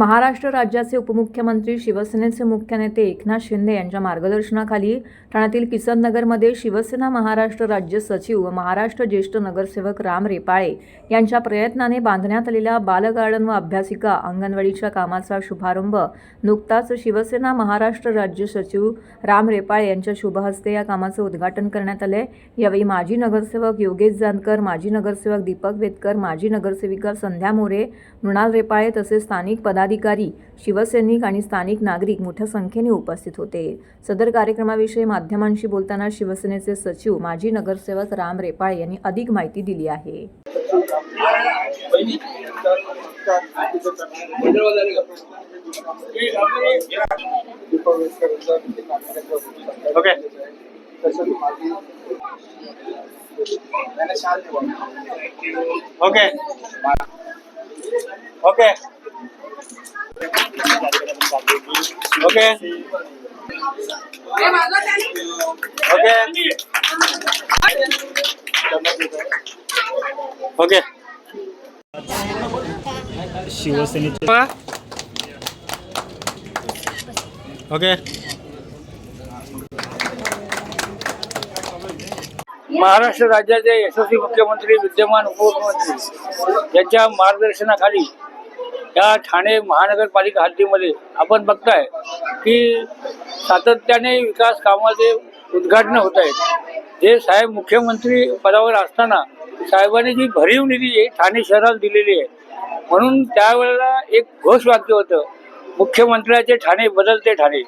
महाराष्ट्र राज्याचे उपमुख्यमंत्री शिवसेनेचे मुख्य नेते एकनाथ शिंदे यांच्या मार्गदर्शनाखाली ठाण्यातील किसननगरमध्ये शिवसेना महाराष्ट्र राज्य सचिव व महाराष्ट्र ज्येष्ठ नगरसेवक राम रेपाळे यांच्या प्रयत्नाने बांधण्यात आलेल्या बालगार्डन व अभ्यासिका अंगणवाडीच्या कामाचा शुभारंभ नुकताच शिवसेना महाराष्ट्र राज्य सचिव राम रेपाळे यांच्या शुभहस्ते या कामाचं उद्घाटन करण्यात आले यावेळी माजी नगरसेवक योगेश जानकर माजी नगरसेवक दीपक वेदकर माजी नगरसेविका संध्या मोरे मृणाल रेपाळे तसेच स्थानिक पदाधिकारी शिवसैनिक आणि स्थानिक नागरिक मोठ्या संख्येने उपस्थित होते. सदर कार्यक्रमाविषयी माध्यमांशी बोलताना शिवसेनेचे सचिव माजी नगरसेवक राम रेपाळे यांनी अधिक माहिती दिली आहे. Okay. Okay. Okay. Okay. Okay. शिवसेनेचे ओके. महाराष्ट्र राज्याचे यशस्वी मुख्यमंत्री विद्यमान उपमुख्यमंत्री यांच्या मार्गदर्शनाखाली या ठाणे महानगरपालिका हद्दीमध्ये आपण बघताय की सातत्याने विकास कामाचे उद्घाटन होत आहेत. जे साहेब मुख्यमंत्री पदावर असताना साहेबांनी जी भरीव निधी आहे ठाणे शहराला दिलेली आहे म्हणून त्यावेळेला एक घोषवाक्य होतं मुख्यमंत्र्याचे ठाणे बदलते ठाणे.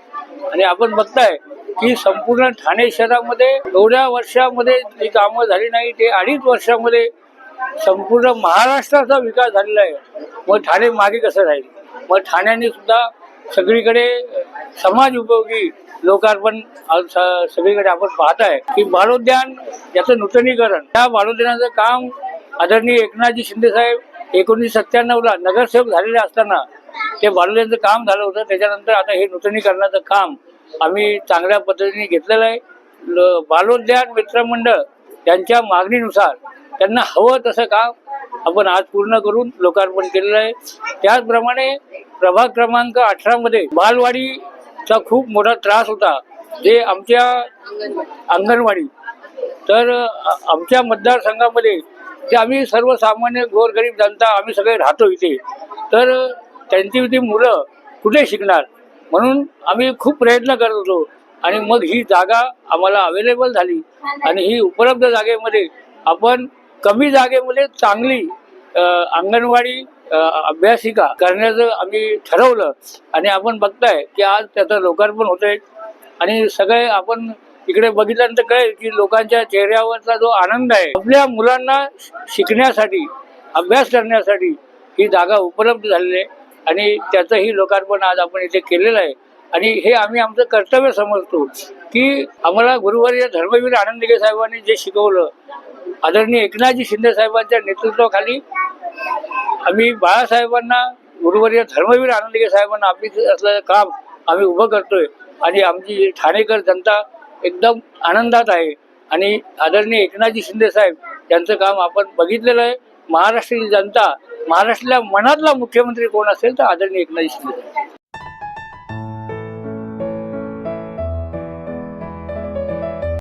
आणि आपण बघताय की संपूर्ण ठाणे शहरामध्ये एवढ्या वर्षामध्ये जी कामं झाली नाही ते अडीच वर्षामध्ये संपूर्ण महाराष्ट्राचा विकास झालेला आहे. मग ठाणे मागे कसं राहील? मग ठाण्याने सुद्धा सगळीकडे समाज उपयोगी लोकार्पण स- सगळीकडे आपण पाहत आहे की बालोद्यान याचं नूतनीकरण त्या बालोद्यानाचं काम आदरणीय एकनाथजी शिंदे साहेब एकोणीसशे सत्त्याण्णवला नगरसेवक झालेले असताना ते बालोद्यानचं काम झालं होतं. त्याच्यानंतर आता हे नूतनीकरणाचं काम आम्ही चांगल्या पद्धतीने घेतलेलं आहे. ल- बालोद्यान मित्रमंडळ यांच्या मागणीनुसार त्यांना हवं तसं काम आपण आज पूर्ण करून लोकार्पण केलेलं आहे. त्याचप्रमाणे प्रभाग क्रमांक अठरामध्ये बालवाडीचा खूप मोठा त्रास होता. जे आमच्या अंगणवाडी तर आमच्या मतदारसंघामध्ये ते आम्ही सर्वसामान्य गोरगरीब जनता आम्ही सगळे राहतो इथे. तर त्यांची ती मुलं कुठे शिकणार? म्हणून आम्ही खूप प्रयत्न करत होतो. आणि मग ही जागा आम्हाला अवेलेबल झाली. आणि ही उपलब्ध जागेमध्ये आपण कमी जागेमध्ये चांगली अंगणवाडी अभ्यासिका करण्याचं आम्ही ठरवलं आणि आपण बघताय की आज त्याचं लोकार्पण होतंय. आणि सगळे आपण इकडे बघितल्यानंतर कळेल की लोकांच्या चेहऱ्यावरचा जो आनंद आहे आपल्या मुलांना शिकण्यासाठी अभ्यास करण्यासाठी ही जागा उपलब्ध झालेली आहे. आणि त्याचंही लोकार्पण आज आपण इथे केलेलं आहे. आणि हे आम्ही आमचं कर्तव्य समजतो की आम्हाला गुरुवारी धर्मवीर आनंदगे साहेबांनी जे शिकवलं आदरणीय एकनाथजी शिंदे साहेबांच्या नेतृत्वाखाली आम्ही बाळासाहेबांना गुरुवर्य धर्मवीर आनंदगे साहेबांना आम्ही असलेलं काम आम्ही उभं करतोय. आणि आमची ठाणेकर जनता एकदम आनंदात आहे. आणि आदरणीय एकनाथजी शिंदे साहेब यांचं काम आपण बघितलेलं आहे. महाराष्ट्राची जनता महाराष्ट्रातल्या मनातला मुख्यमंत्री कोण असेल तर आदरणीय एकनाथजी शिंदे साहेब.